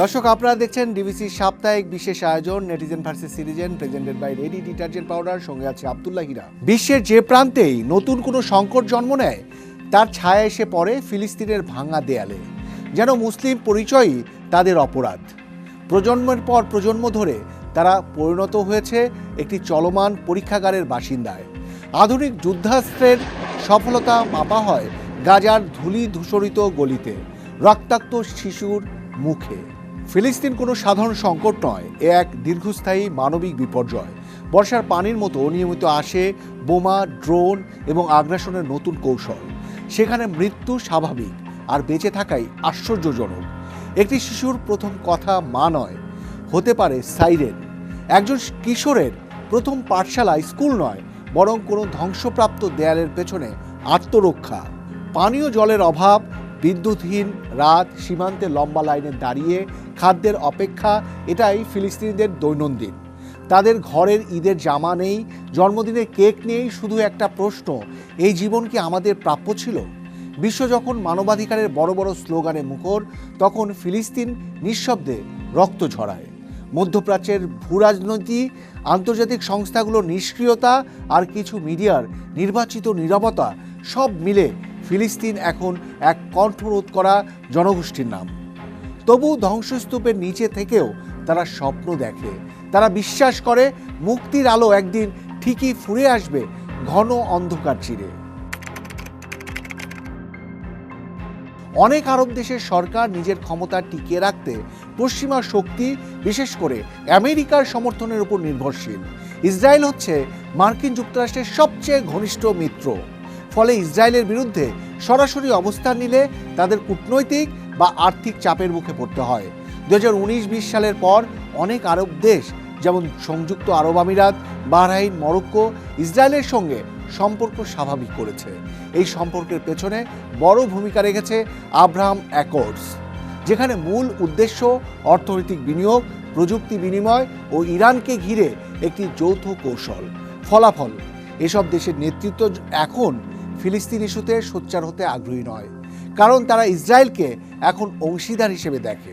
দর্শক, আপনারা দেখছেন ডিবিসি সাপ্তাহিক বিশেষ আয়োজন netizen versus citizen presented by Ready detergent powder সঙ্গে আছে আব্দুল্লাহ হিরা। বিশ্বের যে প্রান্তেই নতুন কোনো সংকট জন্ম নেয়, তার ছায়া এসে পড়ে ফিলিস্তিনের ভাঙা দেয়ালে। যেন মুসলিম পরিচয়ই তাদের অপরাধ। প্রজন্মের পর প্রজন্ম ধরে তারা পরিণত হয়েছে একটি চলমান পরীক্ষাগারের বাসিন্দায়। আধুনিক যুদ্ধাস্ত্রের সফলতা মাপা হয় গাজার ধূলি ধূসরিত গলিতে, রক্তাক্ত শিশুর মুখে। ফিলিস্তিন কোনো সাধারণ সংকট নয়, এ এক দীর্ঘস্থায়ী মানবিক বিপর্যয়। বর্ষার পানির মতো নিয়মিত আসে, বোমা, ড্রোন এবং আগ্রাসনের নতুন কৌশল। সেখানে মৃত্যু স্বাভাবিক আর বেঁচে থাকাই আশ্চর্যজনক। একটি শিশুর প্রথম কথা মা নয়, হতে পারে সাইরেন। একজন কিশোরের প্রথম পাঠশালা স্কুল নয়, বরং কোনো ধ্বংসপ্রাপ্ত দেয়ালের পেছনে আত্মরক্ষা। পানীয় জলের অভাব, বিদ্যুৎহীন রাত, সীমান্তে লম্বা লাইনে দাঁড়িয়ে খাদ্যের অপেক্ষা, এটাই ফিলিস্তিনিদের দৈনন্দিন। তাদের ঘরের ঈদের জামা নেই, জন্মদিনের কেক নেই, শুধু একটা প্রশ্ন, এই জীবন কি আমাদের প্রাপ্য ছিল? বিশ্ব যখন মানবাধিকারের বড় বড় স্লোগানে মুখর, তখন ফিলিস্তিন নিঃশব্দে রক্ত ঝরায়। মধ্যপ্রাচ্যের ভূরাজনীতি, আন্তর্জাতিক সংস্থাগুলোর নিষ্ক্রিয়তা আর কিছু মিডিয়ার নির্বাচিত নীরবতা সব মিলে ফিলিস্তিন এখন এক কণ্ঠরোধ করা জনগোষ্ঠীর নাম। তবু ধ্বংসস্তূপের নিচে থেকেও তারা স্বপ্ন দেখে। তারা বিশ্বাস করে মুক্তির আলো একদিন ঠিকই ফুরে আসবে ঘন অন্ধকার চিরে। অনেক আরব দেশের সরকার নিজের ক্ষমতা টিকিয়ে রাখতে পশ্চিমা শক্তি, বিশেষ করে আমেরিকার সমর্থনের উপর নির্ভরশীল। ইসরায়েল হচ্ছে মার্কিন যুক্তরাষ্ট্রের সবচেয়ে ঘনিষ্ঠ মিত্র। ফলে ইসরায়েলের বিরুদ্ধে সরাসরি অবস্থান নিলে তাদের কূটনৈতিক বা আর্থিক চাপের মুখে পড়তে হয়। দু হাজার উনিশ বিশ সালের পর অনেক আরব দেশ, যেমন সংযুক্ত আরব আমিরাত, বাহরাইন, মরক্কো, ইসরায়েলের সঙ্গে সম্পর্ক স্বাভাবিক করেছে। এই সম্পর্কের পেছনে বড় ভূমিকা রেখেছে আব্রাহাম অ্যাকর্ডস, যেখানে মূল উদ্দেশ্য অর্থনৈতিক বিনিয়োগ, প্রযুক্তি বিনিময় ও ইরানকে ঘিরে একটি যৌথ কৌশল। ফলাফল, এসব দেশের নেতৃত্ব এখন ফিলিস্তিন ইস্যুতে সোচ্চার হতে আগ্রহী নয়। কারণ তারা ইসরায়েলকে এখন অংশীদার হিসেবে দেখে।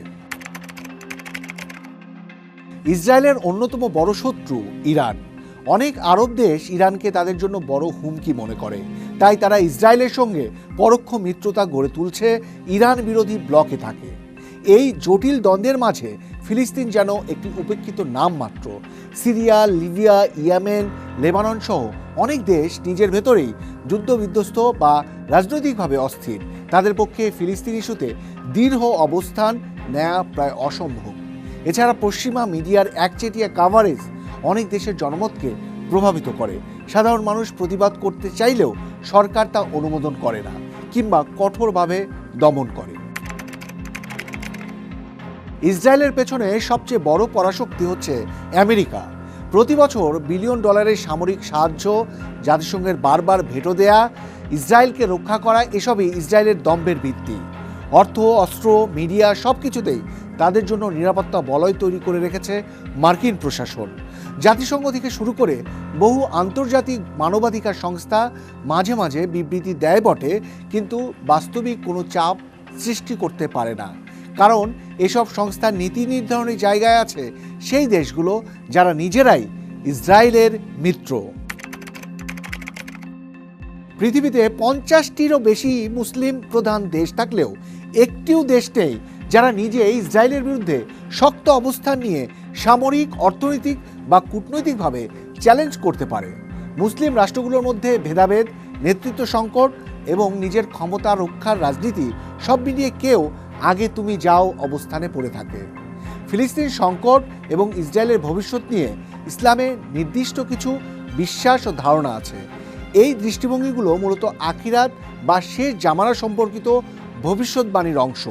ইসরায়েলের অন্যতম বড় শত্রু ইরান। অনেক আরব দেশ ইরানকে তাদের জন্য বড় হুমকি মনে করে। তাই তারা ইসরায়েলের সঙ্গে পরোক্ষ মিত্রতা গড়ে তুলছে ইরান বিরোধী ব্লকে থাকে। এই জটিল দ্বন্দ্বের মাঝে ফিলিস্তিন যেন একটি উপেক্ষিত নাম মাত্র সিরিয়া, লিবিয়া, ইয়েমেন লেবানন সহ অনেক দেশ নিজের ভেতরেই যুদ্ধ বিধ্বস্ত বা রাজনৈতিকভাবে অস্থির। তাদের পক্ষে ফিলিস্তিন ইস্যুতে দৃঢ় অবস্থান নেয়া প্রায় অসম্ভব। এছাড়া পশ্চিমা মিডিয়ার একচেটিয়া কাভারেজ অনেক দেশের জনমতকে প্রভাবিত করে। সাধারণ মানুষ প্রতিবাদ করতে চাইলেও সরকার তা অনুমোদন করে না কিংবা কঠোরভাবে দমন করে। ইসরায়েলের পেছনে সবচেয়ে বড় পরাশক্তি হচ্ছে আমেরিকা। প্রতি বছর বিলিয়ন ডলারের সামরিক সাহায্য, জাতিসংঘের বারবার ভেটো দেয়া, ইসরায়েলকে রক্ষা করা, এসবই ইসরায়েলের দম্ভের ভিত্তি। অর্থ, অস্ত্র, মিডিয়া সব কিছুতেই তাদের জন্য নিরাপত্তা বলয় তৈরি করে রেখেছে মার্কিন প্রশাসন। জাতিসংঘ থেকে শুরু করে বহু আন্তর্জাতিক মানবাধিকার সংস্থা মাঝে মাঝে বিবৃতি দেয় বটে, কিন্তু বাস্তবিক কোনো চাপ সৃষ্টি করতে পারে না। কারণ এসব সংস্থার নীতি নির্ধারণী জায়গায় আছে সেই দেশগুলো যারা নিজেরাই ইসরায়েলের মিত্র। পৃথিবীতে পঞ্চাশটিরও বেশি মুসলিম প্রধান দেশ থাকলেও একটিও দেশ নেই যারা নিজে ইসরায়েলের বিরুদ্ধে শক্ত অবস্থান নিয়ে সামরিক, অর্থনৈতিক বা কূটনৈতিকভাবে চ্যালেঞ্জ করতে পারে। মুসলিম রাষ্ট্রগুলোর মধ্যে ভেদাভেদ, নেতৃত্ব সংকট এবং নিজের ক্ষমতা রক্ষার রাজনীতি সব মিলিয়ে কেউ আগে তুমি যাও অবস্থানে পড়ে থাকে। ফিলিস্তিন সংকট এবং ইসরায়েলের ভবিষ্যৎ নিয়ে ইসলামে নির্দিষ্ট কিছু বিশ্বাস ও ধারণা আছে। এই দৃষ্টিভঙ্গিগুলো মূলত আখিরাত বা শেষ জামানা সম্পর্কিত ভবিষ্যৎবাণীর অংশ।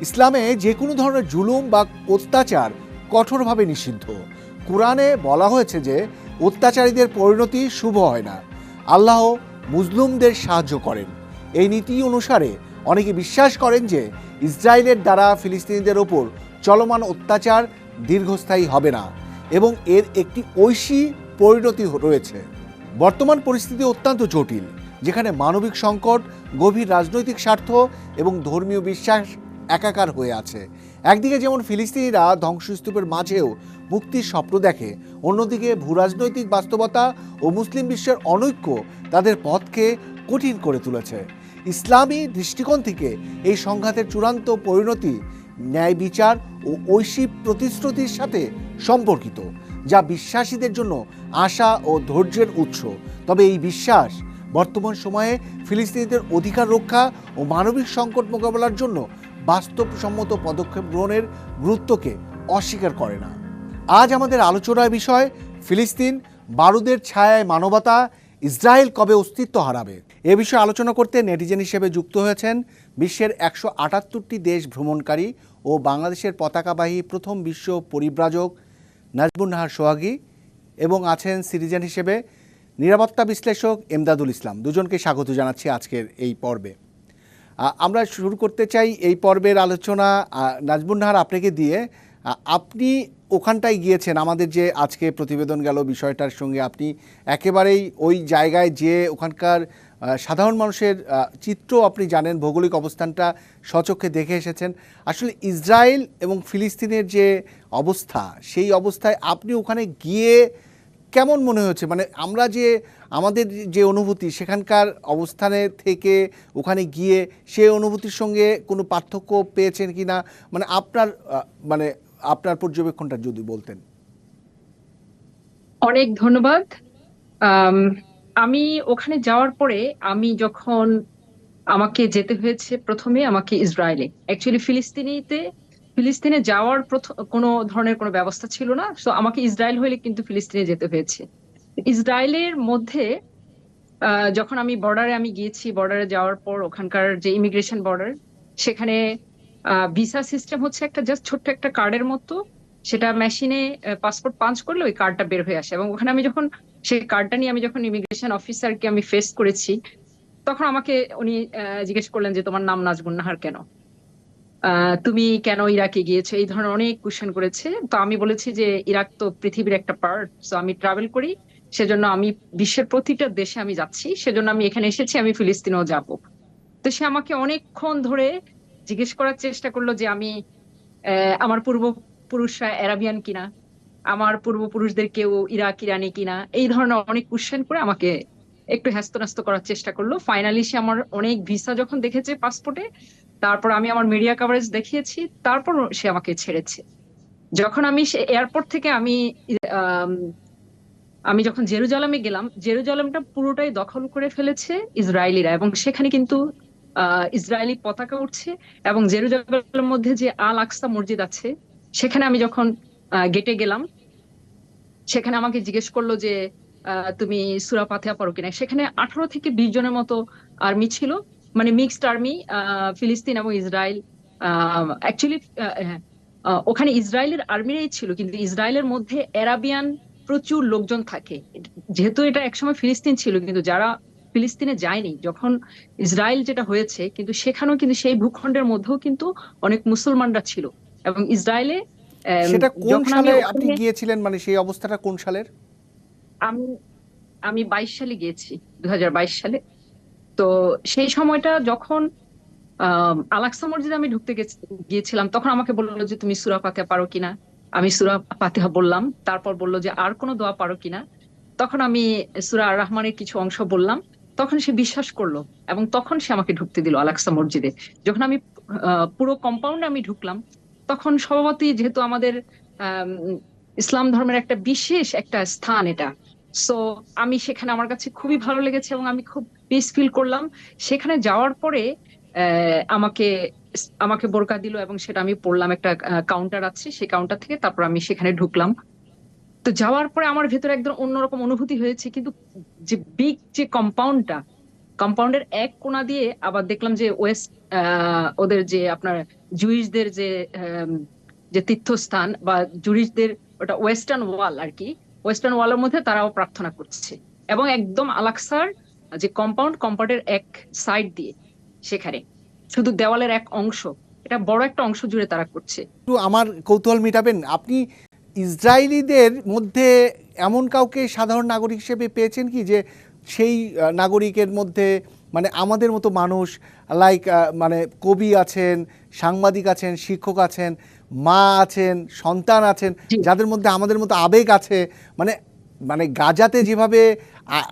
ইসলামে যে কোনো ধরনের জুলুম বা অত্যাচার কঠোরভাবে নিষিদ্ধ। কোরআনে বলা হয়েছে যে, অত্যাচারীদের পরিণতি শুভ হয় না। আল্লাহ মুসলিমদের সাহায্য করেন। এই নীতি অনুসারে অনেকে বিশ্বাস করেন যে ইসরায়েলের দ্বারা ফিলিস্তিনিদের ওপর চলমান অত্যাচার দীর্ঘস্থায়ী হবে না এবং এর একটি ঐশী পরিণতি রয়েছে। বর্তমান পরিস্থিতি অত্যন্ত জটিল, যেখানে মানবিক সংকট, গভীর রাজনৈতিক স্বার্থ এবং ধর্মীয় বিশ্বাস একাকার হয়ে আছে। একদিকে যেমন ফিলিস্তিনিরা ধ্বংসস্তূপের মাঝেও মুক্তির স্বপ্ন দেখে, অন্যদিকে ভূরাজনৈতিক বাস্তবতা ও মুসলিম বিশ্বের অনৈক্য তাদের পথকে কঠিন করে তুলেছে। ইসলামী দৃষ্টিকোণ থেকে এই সংঘাতের চূড়ান্ত পরিণতি ন্যায় বিচার ও ঐশী প্রতিশ্রুতির সাথে সম্পর্কিত, যা বিশ্বাসীদের জন্য আশা ও ধৈর্যের উৎস। তবে এই বিশ্বাস বর্তমান সময়ে ফিলিস্তিনিদের অধিকার রক্ষা ও মানবিক সংকট মোকাবেলার জন্য বাস্তবসম্মত পদক্ষেপ গ্রহণের গুরুত্বকে অস্বীকার করে না। আজ আমাদের আলোচনার বিষয় ফিলিস্তিন বারুদের ছায়ায় মানবতা, ইসরায়েল কবে অস্তিত্ব হারাবে? এ বিষয়ে আলোচনা করতে নেটিজেন হিসেবে যুক্ত হয়েছেন বিশ্বের একশো আটাত্তরটি দেশ ভ্রমণকারী ও বাংলাদেশের পতাকাবাহী প্রথম বিশ্ব পরিব্রাজক নাজবুন নাহার সোহাগী এবং আছেন সিটিজেন হিসেবে নিরাপত্তা বিশ্লেষক এমদাদুল ইসলাম। দুজনকে স্বাগত জানাচ্ছি আজকের এই পর্বে। আমরা শুরু করতে চাই এই পর্বের আলোচনা। নাজমুন নাহার আপনাকে দিয়ে আপনি ওখানটায় গিয়েছেন, আমাদের যে আজকে প্রতিবেদন গেল বিষয়টার সঙ্গে আপনি একেবারেই ওই জায়গায় যে ওখানকার সাধারণ মানুষের চিত্র আপনি জানেন, ভৌগোলিক অবস্থানটা স্বচক্ষে দেখে এসেছেন। আসলে ইসরায়েল এবং ফিলিস্তিনের যে অবস্থা, সেই অবস্থায় আপনি ওখানে গিয়ে কেমন মনে হয়েছে? মানে আমরা যে আমাদের যে অনুভূতি, সেখানকার অবস্থানে থেকে ওখানে গিয়ে সেই অনুভূতির সঙ্গে কোনো পার্থক্য পেয়েছেন কি না মানে আপনার মানে আপনার পর্যবেক্ষণটা যদি বলতেন। অনেক ধন্যবাদ। আম, ওখানে যাওয়ার পরে আমি যখন আমাকে যেতে হয়েছে প্রথমে আমাকে ইসরায়েলে। অ্যাকচুয়ালি ফিলিস্তিনিতে ফিলিস্তিনে যাওয়ার কোনো ধরনের কোনো ব্যবস্থা ছিল না। তো আমাকে ইসরায়েল হইলে কিন্তু ফিলিস্তিনে যেতে হয়েছে। ইসরায়েলের মধ্যে যখন আমি বর্ডারে আমি গিয়েছি বর্ডারে যাওয়ার পর ওখানকার যে ইমিগ্রেশন বর্ডার সেখানে ভিসা সিস্টেম হচ্ছে একটা জাস্ট ছোট্ট একটা কার্ডের মতো। সেটা মেশিনে পাসপোর্ট পাঞ্চ করলে ওই কার্ডটা বের হয়ে আসে। এবং ওখানে আমি যখন সেই কার্ডটা নিয়ে আমি যখন ইমিগ্রেশন অফিসারকে আমি ফেস করেছি, তখন আমাকে উনি জিজ্ঞেস করলেন যে, তোমার নাম নাজবুন নাহার কেন তুমি কেন ইরাকে গিয়েছো? এই ধরনের অনেক কোশ্চেন করেছে। তো আমি বলেছি যে, ইরাক তো পৃথিবীর একটা পার্ট তো আমি ট্রাভেল করি। সেজন্য আমি বিশ্বের প্রতিটা দেশে আমি যাচ্ছি। সেজন্য আমি এখানে এসেছি, আমি ফিলিস্তিনেও যাব। তো সে আমাকে অনেকক্ষণ ধরে জিজ্ঞেস করার চেষ্টা করল যে, আমি আমার পূর্বপুরুষরা অ্যারাবিয়ান কিনা? আমার পূর্বপুরুষদের কেউ ইরাক ইরানি কিনা এই ধরনের অনেক কোশ্চেন করে আমাকে একটু হ্যাস্ত করার চেষ্টা করল। ফাইনালি সে আমার অনেক ভিসা যখন দেখেছে পাসপোর্টে তারপর আমি আমার মিডিয়া কভারেজ দেখিয়েছি তারপর সে আমাকে ছেড়েছে। যখন আমি সে এয়ারপোর্ট থেকে আমি আম, যখন জেরুজালেমে গেলাম জেরুজালেমটা পুরোটাই দখল করে ফেলেছে ইসরায়েলিরা এবং সেখানে কিন্তু ইসরায়েলি পতাকা উঠছে এবং জেরুজালেমের মধ্যে যে আল আকসা মসজিদ আছে সেখানে আমি যখন গেটে গেলাম সেখানে আমাকে জিজ্ঞেস করল যে তুমি সুরা পাথিয়া পড়ো কিনা? সেখানে আঠারো থেকে বিশ জনের মতো আর্মি ছিল। মানে মিক্সড আর্মি ফিলিস্তিন এবং ইসরায়েল। অ্যাকচুয়ালি ওখানে ইসরায়েলের আর্মিরাই ছিল, কিন্তু ইসরায়েলের মধ্যে অ্যারাবিয়ান প্রচুর লোকজন থাকে। যেহেতু এটা একসময় ফিলিস্তিন ছিল, কিন্তু যারা ফিলিস্তিনে যায়নি, যখন ইসরায়েল যেটা হয়েছে, কিন্তু সেখানেও কিন্তু সেই ভূখণ্ডের মধ্যেও কিন্তু অনেক মুসলমানরা ছিল। এবং ইসরায়েলে সেটা কোন সালে আপনি গিয়েছিলেন? মানে সেই অবস্থাটা কোন সালের? আমি আমি বাইশ সালে গিয়েছি দু সালে। তো সেই সময়টা যখন আলাক্সা মসজিদে আমি ঢুকতে গিয়েছিলাম তখন আমাকে বলল যে তুমি সুরা পাতিহা পারো কিনা? আমি সুরা পাতিহা বললাম তারপর বলল যে আর কোনো দোয়া পারো কিনা? তখন আমি সুরা আর রহমানের কিছু অংশ বললাম তখন সে বিশ্বাস করল এবং তখন সে আমাকে ঢুকতে দিল আলাক্সা মসজিদে। যখন আমি পুরো কম্পাউন্ডে আমি ঢুকলাম তখন স্বভাবতই যেহেতু আমাদের আম, ইসলাম ধর্মের একটা বিশেষ একটা স্থান এটা। সো আমি সেখানে আমার কাছে খুবই ভালো লেগেছে এবং আমি খুব পিস ফিল করলাম। সেখানে যাওয়ার পরে আমাকে আমাকে বোরকা দিল এবং সেটা আমি পড়লাম একটা কাউন্টার আছে সেই কাউন্টার থেকে তারপর আমি সেখানে ঢুকলাম। তো যাওয়ার পরে আমার ভেতরে একদম অন্যরকম অনুভূতি হয়েছে কিন্তু যে বিগ যে কম্পাউন্ডটা কম্পাউন্ডের এক কোণা দিয়ে আবার দেখলাম যে ওয়েস্ট ওদের যে আপনার জুইশদের যে যে তীর্থস্থান বা জুরিশদের ওটা ওয়েস্টার্ন ওয়াল আর কি ওয়েস্টার্ন ওয়ালের মধ্যে তারাও প্রার্থনা করছে। এবং একদম আলাক্সার যে কম্পাউন্ড কম্পাউন্ডের এক সাইড দিয়ে সেখানে। শুধু দেওয়ালের এক অংশ, এটা বড় একটা অংশ জুড়ে তারা করছে। একটু আমার কৌতূহল মিটাবেন, আপনি ইসরায়েলিদের মধ্যে এমন কাউকে সাধারণ নাগরিক হিসেবে পেয়েছেন কি যে সেই নাগরিকের মধ্যে মানে আমাদের মতো মানুষ লাইক মানে কবি আছেন সাংবাদিক আছেন শিক্ষক আছেন মা আছেন সন্তান আছেন যাদের মধ্যে আমাদের মতো আবেগ আছে মানে মানে গাজাতে যেভাবে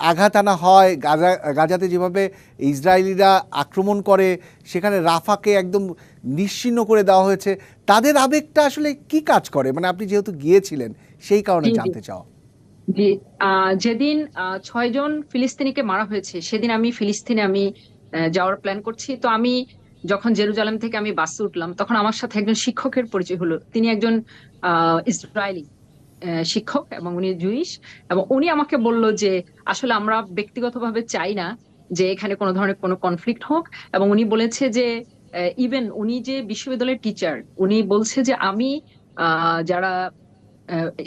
আঘাত আনা হয় গাজা গাজাতে যেভাবে ইসরায়েলিরা আক্রমণ করে সেখানে রাফাকে একদম নিশ্চিহ্ন করে দেওয়া হয়েছে তাদের আবেগটা আসলে কি কাজ করে? মানে আপনি যেহেতু গিয়েছিলেন সেই কারণে। জানতে চাও জি যেদিন ছয়জন ফিলিস্তিনিকে মারা হয়েছে, সেদিন আমি ফিলিস্তিনে আমি যাওয়ার প্ল্যান করছি। তো আমি যখন জেরুজালেম থেকে আমি বাসে উঠলাম, তখন আমার সাথে একজন শিক্ষকের পরিচয় হলো। তিনি একজন ইসরায়েলি শিক্ষক এবং উনি জুইশ। এবং উনি আমাকে বলল যে, আসলে আমরা ব্যক্তিগতভাবে চাই না যে এখানে কোনো ধরনের কোনো কনফ্লিক্ট হোক। এবং উনি বলেছে যে ইভেন উনি যে বিশ্ববিদ্যালয়ের টিচার উনি বলছে যে আমি যারা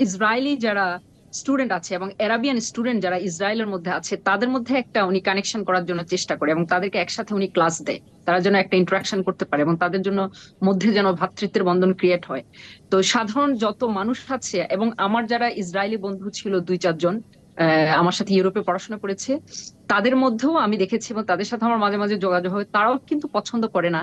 ইসরায়েলি যারা স্টুডেন্ট আছে এবং অ্যারাবিয়ান স্টুডেন্ট যারা ইসরায়েলের মধ্যে আছে, তাদের মধ্যে একটা উনি কানেকশন করার জন্য চেষ্টা করে এবং তাদেরকে একসাথে উনি ক্লাস দেয়। তারা যেন একটা ইন্টারাকশন করতে পারে এবং তাদের জন্য মধ্যে যেন ভ্রাতৃত্বের বন্ধন ক্রিয়েট হয়। তো সাধারণ যত মানুষ আছে এবং আমার যারা ইসরায়েলি বন্ধু ছিল দুই চারজন আমার সাথে ইউরোপে পড়াশোনা করেছে, তাদের মধ্যেও আমি দেখেছি এবং তাদের সাথে আমার মাঝে মাঝে যোগাযোগ হয়। তারাও কিন্তু পছন্দ করে না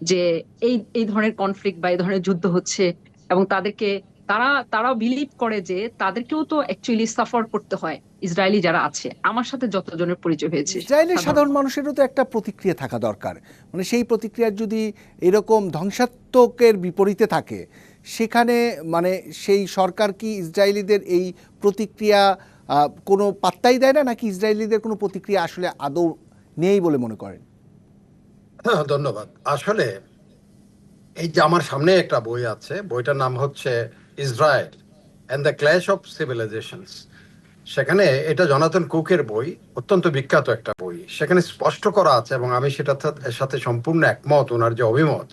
যে এই এই ধরনের কনফ্লিক্ট বা এই ধরনের যুদ্ধ হচ্ছে এবং তাদেরকে তারা তারাও বিলিভ করে যে তাদেরকেও তো অ্যাকচুয়ালি সাফার করতে হয় ইসরায়েলি যারা আছে। আমার সাথে যতজনের পরিচয় হয়েছে ইসরায়েলের সাধারণ- সাধারণ মানুষেরও তো একটা প্রতিক্রিয়া থাকা দরকার। মানে সেই প্রতিক্রিয়ার যদি এরকম ধ্বংসাত্মকের বিপরীতে থাকে সেখানে মানে সেই সরকার কি ইসরায়েলিদের এই প্রতিক্রিয়া কোনো পাত্তাই দেয় না নাকি ইসরায়েলিদের কোনো প্রতিক্রিয়া আসলে আদৌ নেই বলে মনে করেন? হ্যাঁ ধন্যবাদ। আসলে এই যে আমার সামনে একটা বই আছে বইটার নাম হচ্ছে Israel and the clash of civilisations সেখানে এটা জনাতন কুকের বই, অত্যন্ত বিখ্যাত একটা বই। সেখানে স্পষ্ট করা আছে এবং আমি সেটার সাথে- সম্পূর্ণ একমত ওনার যে অভিমত।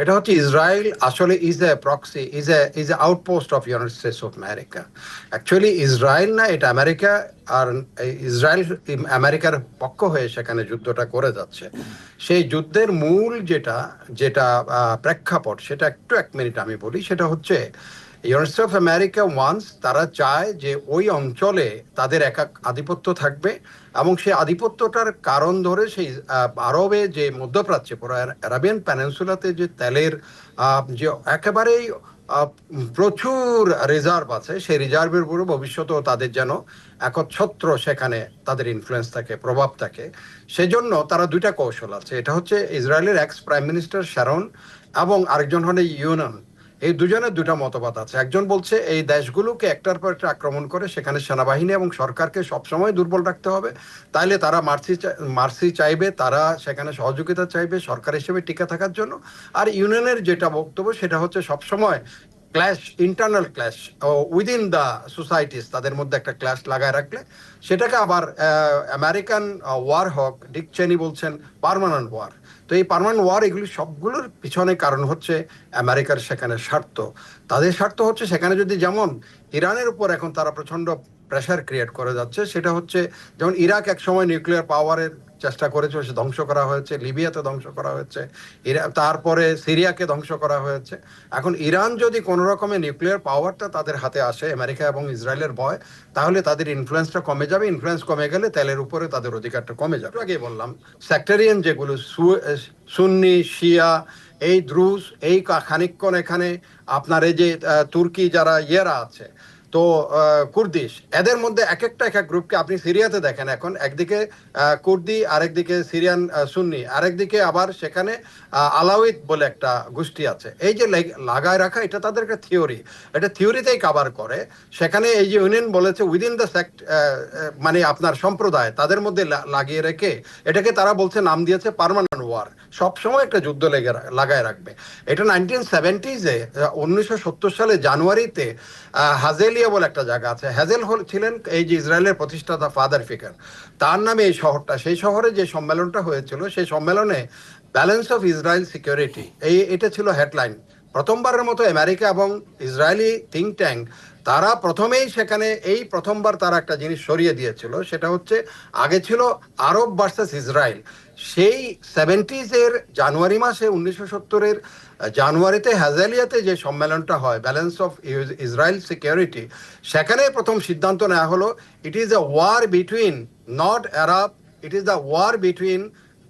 এটা হচ্ছে ইসরায়েল আসলে is a proxy is a is a outpost of United States of America actually Israel না, এটা আমেরিকা আর ইসরায়েল আমেরিকার পক্ষ হয়ে সেখানে যুদ্ধটা করে যাচ্ছে। সেই যুদ্ধের মূল যেটা যেটা প্রেক্ষাপট, সেটা একটু এক মিনিট আমি বলি, সেটা হচ্ছে ইউনাইটেড অফ আমেরিকা ওয়ান্স তারা চায় যে ওই অঞ্চলে তাদের একা আধিপত্য থাকবে এবং সেই আধিপত্যটার কারণ ধরে সেই আরবে যে মধ্যপ্রাচ্যে, পুরো অ্যারাবিয়ান প্যানেন্সুলাতে যে তেলের যে একেবারেই প্রচুর রিজার্ভ আছে, সেই রিজার্ভের উপরে ভবিষ্যতেও তাদের যেন একচ্ছত্র সেখানে তাদের ইনফ্লুয়েন্স থাকে, প্রভাব থাকে। সেজন্য তারা দুইটা কৌশল আছে। এটা হচ্ছে ইসরায়েলের এক্স প্রাইম মিনিস্টার শ্যারন এবং আরেকজন হলে ইউনান। এই দুজনের দুটা মতবাদ আছে। একজন বলছে, এই দেশগুলোকে একটার পর একটা আক্রমণ করে সেখানে সেনাবাহিনী এবং সরকারকে সবসময় দুর্বল রাখতে হবে। তাইলে তারা মার্সি মার্সি চাইবে, তারা সেখানে সহযোগিতা চাইবে সরকার হিসেবে টিকে থাকার জন্য। আর ইউনিয়নের যেটা বক্তব্য, সেটা হচ্ছে সবসময় clash internal clash within the societies তাদের মধ্যে একটা ক্ল্যাশ লাগায় রাখলে। সেটাকে আবার আমেরিকান ওয়ার হক, ডিক চেনি বলছেন পার্মানেন্ট ওয়ার তো এই পার্মানেন্ট ওয়ার এগুলি সবগুলোর পিছনে কারণ হচ্ছে আমেরিকার সেখানে স্বার্থ। তাদের স্বার্থ হচ্ছে সেখানে যদি যেমন ইরানের উপর এখন তারা প্রচণ্ড প্রেশার ক্রিয়েট করে যাচ্ছে, সেটা হচ্ছে যেমন ইরাক এক সময় নিউক্লিয়ার পাওয়ারের চেষ্টা করেছে, সে ধ্বংস করা হয়েছে, লিবিয়াতে ধ্বংস করা হয়েছে, ইরা- তারপরে সিরিয়াকে ধ্বংস করা হয়েছে। এখন ইরান যদি কোনো রকমের নিউক্লিয়ার পাওয়ারটা তাদের হাতে আসে, আমেরিকা এবং ইসরায়েলের ভয়, তাহলে তাদের ইনফ্লুয়েন্সটা কমে যাবে। ইনফ্লুয়েন্স কমে গেলে তেলের উপরে তাদের অধিকারটা কমে যাবে। আগে বললাম সেক্টরিয়ান যেগুলো সুন্নি, শিয়া, এই দ্রুজ এই খানিকক্ষণ এখানে আপনার এই যে তুর্কি যারা ইয়েরা আছে তো কুর্দিশ এদের মধ্যে এক একটা এক এক গ্রুপকে আপনি সিরিয়াতে দেখেন এখন। একদিকে কুর্দি আরেকদিকে সিরিয়ান সুন্নি আরেকদিকে আবার সেখানে আলাউইদ বলে একটা গোষ্ঠী আছে। এই যে লাগায় রাখা এটা তাদের একটা থিওরি। এটা থিওরিতেই কাভার করে। সেখানে এই যে ইউনিয়ন বলেছে উইদিন দ্য সেক্ট মানে আপনার সম্প্রদায় তাদের মধ্যে লাগিয়ে রেখে এটাকে তারা বলছে নাম দিয়েছে পার্মানেন্ট ওয়ার সবসময় একটা যুদ্ধ লেগে লাগায় রাখবে। এটা নাইনটিন সেভেন্টিজে উনিশশো সত্তর সালে জানুয়ারিতে আহ, হাজেলিয়া বলে একটা জায়গা আছে। হ্যাজেল হল ছিলেন এই যে ইসরায়েলের প্রতিষ্ঠাতা ফাদার ফিকার। তার নামে এই শহরটা, সেই শহরে যে সম্মেলনটা হয়েছিল, সেই সম্মেলনে ব্যালেন্স অফ ইসরায়েল সিকিউরিটি, এই এটা ছিল হেডলাইন। প্রথমবারের মতো আমেরিকা এবং ইসরায়েলি থিঙ্ক ট্যাঙ্ক, তারা প্রথমেই সেখানে এই প্রথমবার তারা একটা জিনিস সরিয়ে দিয়েছিল, সেটা হচ্ছে আগে ছিল আরব ভার্সেস ইসরায়েল। সেই সেভেন্টিজ এর জানুয়ারি মাসে উনিশশো সত্তরের জানুয়ারিতে হ্যাজালিয়াতে যে সম্মেলনটা হয় ব্যালেন্স অফ ইসরায়েল সিকিউরিটি সেখানে প্রথম সিদ্ধান্ত নেওয়া হলো it is a war between not Arab it is the war between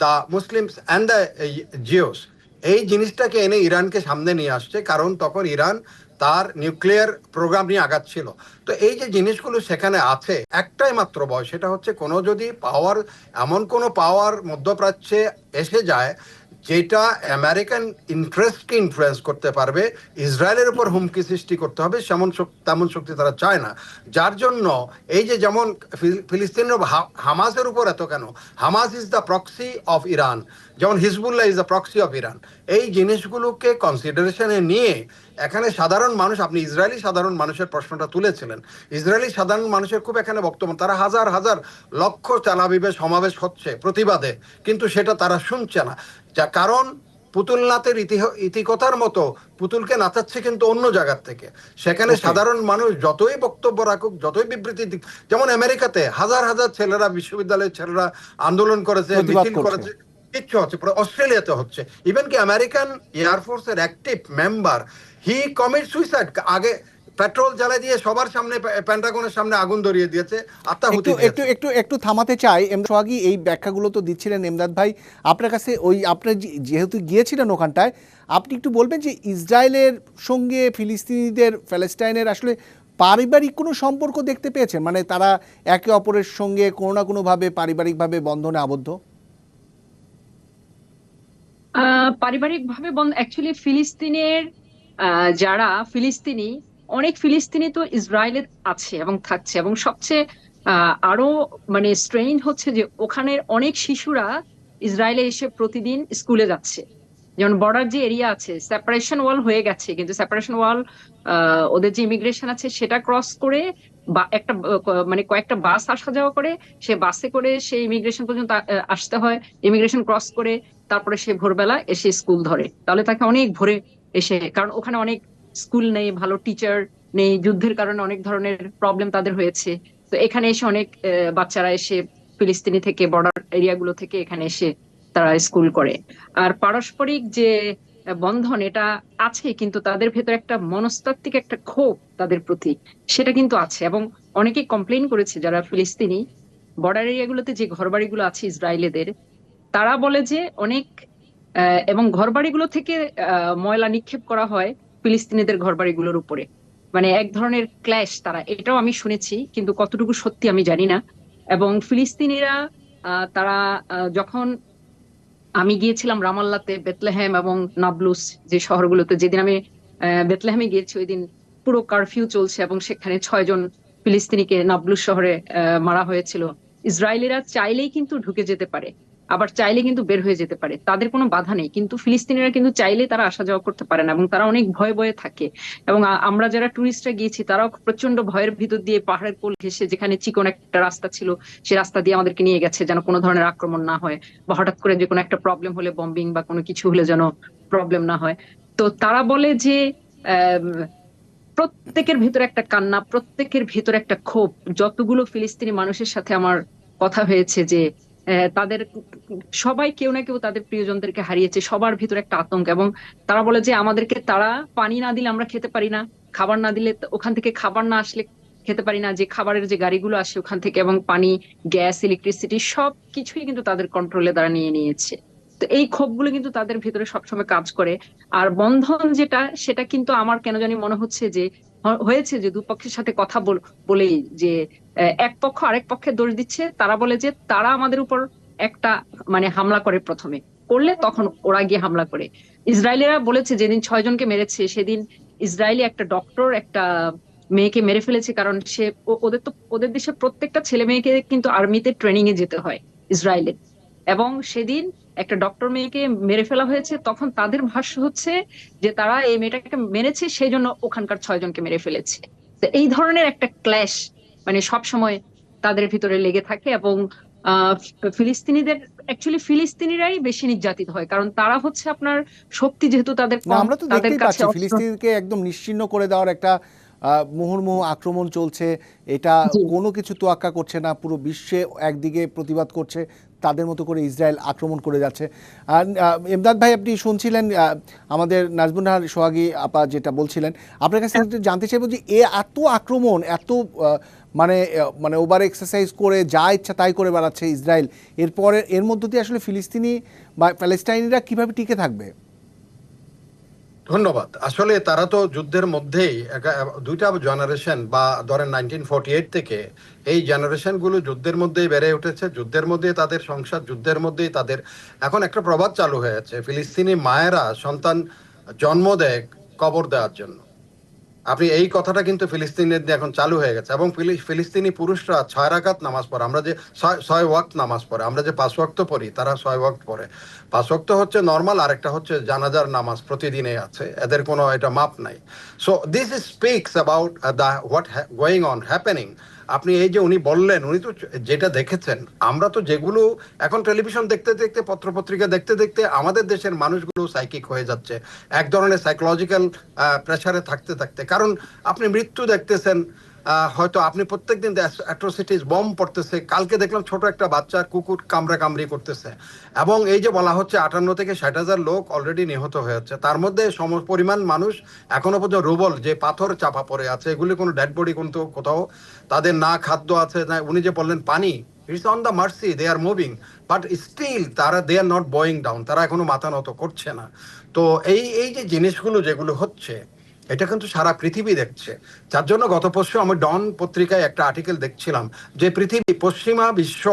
the Muslims and the Jews এই জিনিসটাকে এনে ইরানকে সামনে নিয়ে আসছে, কারণ তখন ইরান তার নিউক্লিয়ার প্রোগ্রাম নিয়ে আগাচ্ছিল তো এই যে জিনিসগুলো সেখানে আছে, একটাই মাত্র ভয়, সেটা হচ্ছে কোনো যদি পাওয়ার এমন কোনো পাওয়ার মধ্যপ্রাচ্যে এসে যায়, যেটা আমেরিকান ইন্টারেস্টকে ইনফ্লুয়েন্স করতে পারবে, ইসরায়েলের উপর হুমকি সৃষ্টি করতে হবে, সেমন তেমন শক্তি তারা চায় না। যার জন্য এই যে যেমন ফিল- ফিলিস্তিনের হামাসের উপর এত কেন? Hamas is the proxy of Iran যেমন Hezbollah is the proxy of Iran এই জিনিসগুলোকে কনসিডারেশনে নিয়ে এখানে সাধারণ মানুষ আপনি ইসরায়েলি সাধারণ মানুষের প্রশ্নটা তুলেছিলেন। ইসরায়েলি সাধারণ মানুষের খুব এখানে বক্তব্য তারা হাজার হাজার লক্ষ তেলাবিবে সমাবেশ হচ্ছে প্রতিবাদে কিন্তু সেটা তারা শুনছে না। যা কারণ পুতুল ইতিহ- ইতিকথার মতো পুতুলকে নাচাচ্ছে কিন্তু অন্য জায়গার থেকে। সেখানে সাধারণ মানুষ যতই বক্তব্য রাখুক যতই বিবৃতি দিক যেমন আমেরিকাতে হাজার হাজার ছেলেরা বিশ্ববিদ্যালয়ের ছেলেরা আন্দোলন করেছে মিছিল করছে। কিচ্ছু হচ্ছে পুরো অস্ট্রেলিয়াতে হচ্ছে। ইভেন কি American এয়ারফোর্সের active member he commit suicide আগে পেট্রোল জ্বালা দিয়ে সবার সামনে প্যান্টাগনের সামনে আগুন ধরিয়ে দিয়েছে আত্মাহুতি একটু একটু একটু একটু থামাতে চাই। এম সোহাগী এই ব্যাখ্যাগুলো তো দিচ্ছিলেন এমদাদ ভাই। আপনার কাছে ওই আপনার যেহেতু গিয়েছিলেন ওখানটায় আপনি একটু বলবেন যে ইসরায়েলের সঙ্গে ফিলিস্তিনিদের প্যালেস্টাইনের আসলে পারিবারিক কোনো সম্পর্ক দেখতে পেয়েছেন? মানে তারা একে অপরের সঙ্গে কোনো না কোনোভাবে পারিবারিকভাবে বন্ধনে আবদ্ধ? পারিবারিকভাবে বন্ধ অ্যাকচুয়ালি ফিলিস্তিনের যারা ফিলিস্তিনি, অনেক ফিলিস্তিনি তো ইসরায়েলে আছে এবং থাকছে এবং সবচেয়ে আরও মানে স্ট্রেইন হচ্ছে যে ওখানের অনেক শিশুরা ইসরায়েলে এসে প্রতিদিন স্কুলে যাচ্ছে। যেমন বর্ডার যে এরিয়া আছে সেপারেশন ওয়াল হয়ে গেছে, কিন্তু সেপারেশন ওয়াল ওদের যে ইমিগ্রেশন আছে, সেটা ক্রস করে বা একটা মানে কয়েকটা বাস আসা যাওয়া করে, সে বাসে করে সে ইমিগ্রেশন পর্যন্ত আসতে হয় ইমিগ্রেশন ক্রস করে, তারপরে সে ভোরবেলা এসে স্কুল ধরে। তাহলে তাকে অনেক ভোরে এসে, কারণ ওখানে অনেক স্কুল নেই, ভালো টিচার নেই, যুদ্ধের কারণে অনেক ধরনের প্রবলেম তাদের হয়েছে। তো এখানে এসে অনেক বাচ্চারা এসে ফিলিস্তিনি থেকে বর্ডার এরিয়াগুলো থেকে এখানে এসে তারা স্কুল করে। আর পারস্পরিক যে বন্ধন এটা আছে, কিন্তু তাদের ভেতর একটা মনস্তাত্ত্বিক একটা ক্ষোভ তাদের প্রতি, সেটা কিন্তু আছে। এবং অনেকেই কমপ্লেন করেছে, যারা ফিলিস্তিনি বর্ডার এরিয়াগুলোতে যে ঘরবাড়িগুলো আছে ইসরায়েলিদের, তারা বলে যে অনেক এবং ঘরবাড়িগুলো থেকে ময়লা নিক্ষেপ করা হয় ফিলিস্তিনিদের ঘরবাড়িগুলোর উপরে। মানে এক ধরনের ক্ল্যাশ তারা, এটাও আমি শুনেছি, কিন্তু কতটুকু সত্যি আমি জানি না। এবং ফিলিস্তিনিরা তারা যখন আমি গিয়েছিলাম রামাল্লাতে বেতলেহেম এবং নাবলুস যে শহরগুলোতে। যেদিন আমি বেতলেহেমে গিয়েছি, ওই দিন পুরো কারফিউ চলছে এবং সেখানে ছয়জন ফিলিস্তিনিকে নাবলুস শহরে মারা হয়েছিল। ইসরায়েলিরা চাইলেই কিন্তু ঢুকে যেতে পারে। আবার চাইলে কিন্তু বের হয়ে যেতে পারে। তাদের কোনো বাধা নেই। কিন্তু ফিলিস্তিনিরা কিন্তু চাইলে তারা আসা যাওয়া করতে পারে না এবং তারা অনেক ভয়ে ভয়ে থাকে। এবং আমরা যারা টুরিস্টরা গিয়েছি, তারাও প্রচণ্ড ভয়ের ভিতর দিয়ে পাহাড়ের কোল ঘেসে যেখানে চিকন একটা রাস্তা ছিল, সে রাস্তা দিয়ে আমাদেরকে নিয়ে গেছে যেন কোনো ধরনের আক্রমণ না হয় বা হঠাৎ করে যে কোনো একটা প্রবলেম হলে বম্বিং বা কোনো কিছু হলে যেন প্রবলেম না হয়। তো তারা বলে যে প্রত্যেকের ভিতরে একটা কান্না, প্রত্যেকের ভিতরে একটা ক্ষোভ। যতগুলো ফিলিস্তিনি মানুষের সাথে আমার কথা হয়েছে যে তাদের সবাই কেউ না কেউ তাদের প্রিয়জনদেরকে হারিয়েছে, সবার ভিতরে একটা আতঙ্ক এবং তারা বলে যে আমাদেরকে তারা পানি না দিলে আমরা খেতে পারি না, খাবার না দিলে ওখান থেকে খাবার না আসলে খেতে পারি না, যে খাবারের যে গাড়িগুলো আসে ওখান থেকে এবং পানি, গ্যাস, ইলেকট্রিসিটি সব কিছুই কিন্তু তাদের কন্ট্রোলে তারা নিয়ে নিয়েছে। তো এই ক্ষোভগুলো কিন্তু তাদের ভিতরে সবসময় কাজ করে। আর বন্ধন যেটা, সেটা কিন্তু আমার কেন জানি মনে হচ্ছে যে হয়েছে যে দুপক্ষের সাথে কথা বল- যে এক পক্ষ আরেক পক্ষে দোষ দিচ্ছে, তারা বলে যে তারা আমাদের উপর একটা মানে হামলা করে প্রথমে। করলে তখন ওরা গিয়ে হামলা করে। ইসরায়েলিরা বলেছে যেদিন ছয় জনকে মেরেছে, সেদিন ইসরায়েলি একটা ডক্টর, একটা মেয়েকে মেরে ফেলেছে, কারণ সে ওদের তো, ওদের দেশে প্রত্যেকটা ছেলে মেয়েকে কিন্তু আর্মিতে ট্রেনিং এ যেতে হয় ইসরায়েলে। এবং সেদিন একটা ডক্টর মেয়েকে মেরে ফেলা হয়েছে তখন তাদের ভাষ্য হচ্ছে যে তারা এই মেয়েটাকে মেরেছে সেই জন্য ওখানকার ছয় জনকে মেরে ফেলেছে। তো এই ধরনের একটা ক্ল্যাশ মানে সব সময় তাদের ভিতরে লেগে থাকে এবং ফিলিস্তিনিদের অ্যাকচুয়ালি ফিলিস্তিনিরাই বেশি নির্যাতিত হয়। কারণ তারা হচ্ছে আপনার শক্তি যেহেতু তাদের আমরা তো দেখতেই পাচ্ছি ফিলিস্তিনকে একদম নিশ্চিহ্ন করে দেওয়ার একটা মুহুর্মুহু আক্রমণ চলছে। এটা কোনো কিছু তোয়াক্কা করছে না পুরো বিশ্বে একদিকে প্রতিবাদ করছে। তাদের মতো করে ইসরায়েল আক্রমণ করে যাচ্ছে। আর এমদাদ ভাই, আপনি শুনছিলেন আমাদের নাজমুল নাহার সোহাগী আপা যেটা বলছিলেন, আপনার কাছে জানতে চাইব যে এ এত আক্রমণ, এত মানে মানে ওভার এক্সারসাইজ করে যা ইচ্ছা তাই করে বেড়াচ্ছে ইসরায়েল, এরপরে, এর মধ্য দিয়ে আসলে ফিলিস্তিনি বা প্যালেস্টাইনিরা কীভাবে টিকে থাকবে? ধন্যবাদ। আসলে তারা তো যুদ্ধের মধ্যেই দুইটা জেনারেশন বা ধরেন নাইনটিন ফোরটি এইট থেকে এই জেনারেশনগুলো যুদ্ধের মধ্যেই বেড়ে উঠেছে। যুদ্ধের মধ্যে তাদের সংসার, যুদ্ধের মধ্যেই তাদের এখন একটা প্রবাদ চালু হয়েছে ফিলিস্তিনি মায়েরা সন্তান জন্ম দেয় কবর দেওয়ার জন্য। আপনি এই কথাটা কিন্তু ফিলিস্তিনের এখন চালু হয়ে গেছে। এবং ফিলি- ফিলিস্তিনি পুরুষরা ছয় রাকাত নামাজ পড়ে। আমরা যে ছয় ওয়াক্ত নামাজ পড়ে, আমরা যে পাঁচ ওয়াক্ত পড়ি, তারা ছয় ওয়াক্ত পড়ে। পাঁচ ওয়াক্ত হচ্ছে নর্মাল আরেকটা হচ্ছে জানাজার নামাজ প্রতিদিনে আছে। এদের কোনো এটা মাপ নাই। So this speaks about the what going on happening আপনি এই যে উনি বললেন, উনি তো যেটা দেখেছেন, আমরা তো যেগুলো এখন টেলিভিশন দেখতে দেখতে, পত্রপত্রিকা দেখতে দেখতে আমাদের দেশের মানুষগুলো সাইকিক হয়ে যাচ্ছে। এক ধরনের সাইকোলজিক্যাল প্রেসারে থাকতে থাকতে। কারণ আপনি মৃত্যু দেখতেছেন হয়তো আপনি প্রত্যেকদিন অ্যাট্রোসিটিস বম পড়তেছে, কালকে দেখলাম ছোট একটা বাচ্চা কুকুর কামড়া কামড়ি করতেছে। এবং এই যে বলা হচ্ছে আটান্ন থেকে ষাট হাজার লোক অলরেডি নিহত হয়েছে তার মধ্যে সম পরিমাণ মানুষ এখনও পর্যন্ত রুবল, যে পাথর চাপা পড়ে আছে, এগুলি কোনো ডেড বডি কিন্তু কোথাও তাদের না খাদ্য আছে, না, উনি যে বললেন পানি it's on the mercy they are moving but still তারা they are not bowing down তারা এখনও মাথা নত করছে না। তো এই এই যে জিনিসগুলো যেগুলো হচ্ছে এটা কিন্তু সারা পৃথিবী দেখছে। যার জন্য গত পরশু আমি ডন পত্রিকায় একটা আর্টিকেল দেখছিলাম যে পৃথিবী, পশ্চিমা বিশ্ব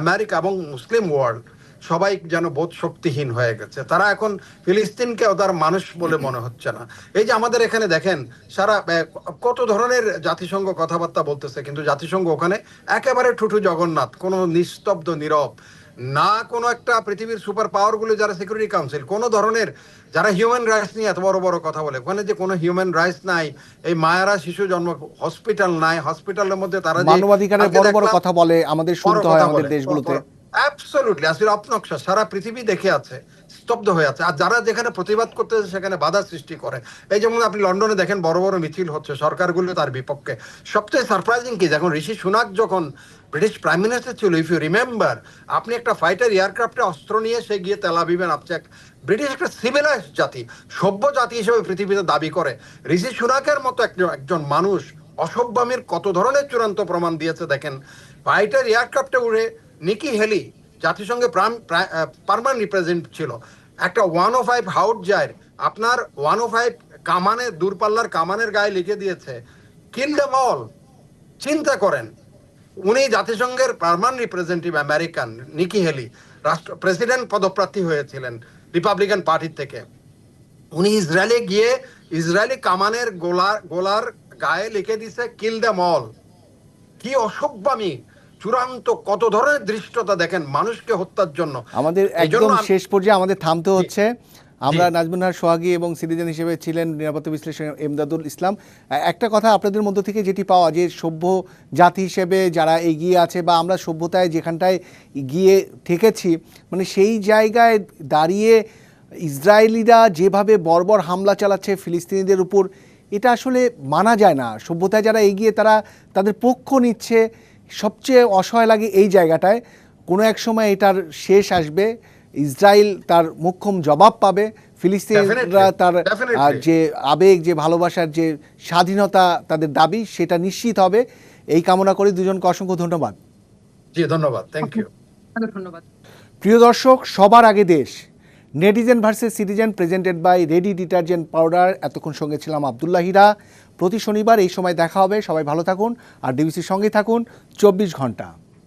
আমেরিকা এবং মুসলিম ওয়ার্ল্ড সবাই যেন বোধ শক্তিহীন হয়ে গেছে। তারা এখন ফিলিস্তিনকে ওদের মানুষ বলে মনে হচ্ছে না। এই যে আমাদের এখানে দেখেন, সারা কত ধরনের জাতিসংঘ কথাবার্তা বলতেছে, কিন্তু জাতিসংঘ ওখানে একেবারে ঠুঠু জগন্নাথ, কোনো নিস্তব্ধ, নীরব না কোনো একটা পৃথিবীর সুপার পাওয়ারগুলো যারা সিকিউরিটি কাউন্সিল কোনো ধরনের যারা হিউম্যান রাইটস নিয়ে এত বড় বড় কথা বলে ওখানে যে কোনো হিউম্যান রাইটস নাই এই মায়েরা শিশু জন্ম হসপিটাল নাই হসপিটালের মধ্যে তারা মানবাধিকারের বড় বড় কথা বলে আমাদের শুনতে হয় আমাদের দেশগুলোতে। অ্যাবসলিউটলি আসলে অপনক্সা সারা পৃথিবী দেখে আছে। স্তব্ধ হয়ে আছে। আর যারা যেখানে প্রতিবাদ করতেছে, সেখানে বাধা সৃষ্টি করে। এই যেমন আপনি লন্ডনে দেখেন, বড় বড় মিছিল হচ্ছে, সরকারগুলো তার বিপক্ষে। সবচেয়ে সারপ্রাইজিং কি যখন ঋষি সুনাক যখন ব্রিটিশ প্রাইম মিনিস্টার ছিল ইফ ইউ রিমেম্বার আপনি একটা ফাইটার এয়ারক্রাফটে অস্ত্র নিয়ে, সে গিয়ে তেলাবিবে নামছে ব্রিটিশ, একটা সিভিলাইজ জাতি, সভ্য জাতি হিসেবে পৃথিবীতে দাবি করে। ঋষি সুনাকের মতো একজন একজন মানুষ অসভ্যামের কত ধরনের চূড়ান্ত প্রমাণ দিয়েছে, দেখেন। ফাইটার এয়ারক্রাফটে উড়ে নিকি হেলি জাতিসংঘে পারমানেন্ট রিপ্রেজেন্ট ছিল। একটা ওয়ান ও ফাইভ হাউট যায় আপনার ওয়ান ও ফাইভ কামানের, দূরপাল্লার কামানের গায়ে লিখে দিয়েছে। দ্য অল চিন্তা করেন। উনি জাতিসংঘের পারমানেন্ট রিপ্রেজেন্টেটিভ আমেরিকান নিকি হেলি রাষ্ট্র প্রেসিডেন্ট পদপ্রার্থী হয়েছিলেন রিপাবলিকান পার্টির থেকে। উনি ইসরায়েলে গিয়ে ইসরায়েলি কামানের গোলার গোলার গায়ে লিখে দিছে কিল দ্য মল কি অসভ্যামি চূড়ান্ত কত ধরনের দৃষ্টতা দেখেন মানুষকে হত্যার জন্য? আমাদের একদম শেষ পর্যায়ে আমাদের থামতে হচ্ছে। আমরা। নাজমুনার সোহাগী এবং সিটিজেন হিসেবে ছিলেন নিরাপত্তা বিশ্লেষণ এমদাদুল ইসলাম। একটা কথা আপনাদের মধ্য থেকে যেটি পাওয়া যে সভ্য জাতি হিসেবে যারা এগিয়ে আছে বা আমরা সভ্যতায় যেখানটায় গিয়ে ঠেকেছি মানে সেই জায়গায় দাঁড়িয়ে ইসরায়েলিরা যেভাবে বর্বর হামলা চালাচ্ছে ফিলিস্তিনিদের উপর এটা আসলে মানা যায় না। সভ্যতায় যারা এগিয়ে তারা তাদের পক্ষ নিচ্ছে। সবচেয়ে অসহায় লাগে এই জায়গাটায়। কোনো এক সময় এটার শেষ আসবে ইসরায়েল তার মোক্ষম জবাব পাবে ফিলিস্তিনরা তার যে আবেগ যে ভালোবাসার যে স্বাধীনতা তাদের দাবি সেটা নিশ্চিত হবে। এই কামনা করে দুজনকে অসংখ্য ধন্যবাদ। জি ধন্যবাদ। থ্যাংক ইউ ধন্যবাদ। প্রিয় দর্শক সবার আগে দেশ। Netizen versus citizen presented by ready detergent powder. এতক্ষণ সঙ্গে ছিলাম আবদুল্লাহ হীরা। প্রতি শনিবার এই সময় দেখা হবে। সবাই ভালো থাকুন আর ডিবিসির সঙ্গেই থাকুন। চব্বিশ ঘণ্টা।